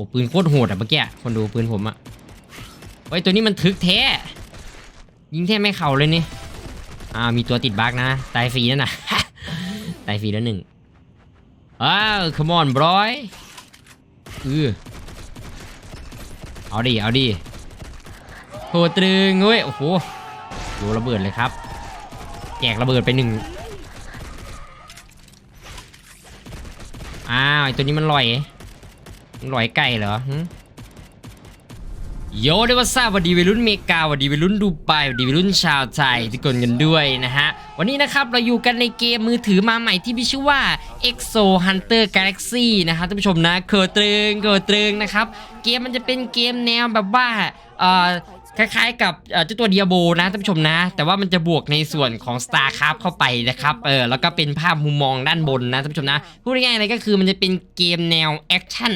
อ้ปืนโคตรโหดอะเมื่อกี้คนดูปืนผมอะเฮ้ยตัวนี้มันทึกแท้ ยิงแท้ไม่เข่าเลยนี่อ่ามีตัวติดบั๊กนะ ตายฟรีนั่นน่ะ ตายฟรีแล้วหนึ่งอ้าว come on boy อือเอาดิ เอาดิโหตรึงเว้ย โอ้โหดูระเบิดเลยครับ แจกระเบิดไปหนึ่งอ้าวไอตัวนี้มันลอย ลอยไก่เหรอโยเดวัสซาสวัสดีวัยรุ่นเมกาวัสดีวัยรุ่นดูไบวัสดีวัยรุ่นชาวไทยทุกคนกันด้วยนะฮะ วันนี้นะครับเราอยู่กันในเกมมือถือมาใหม่ที่มีชื่อว่า EXO Hunter Galaxy นะครับท่านผู้ชมนะเคอตรึงเคอตรึงนะครับ เกมมันจะเป็นเกมแนวแบบว่าเอ่อคล้ายๆกับเอ่อเจ้าตัวเดียโบนะท่านผู้ชมนะ แต่ว่ามันจะบวกในส่วนของ StarCraft เข้าไปนะครับเออแล้วก็เป็นภาพมุมมองด้านบนนะท่านผู้ชมนะ พูดง่ายๆเลยก็คือมันจะเป็นเกมแนวแอคชั่น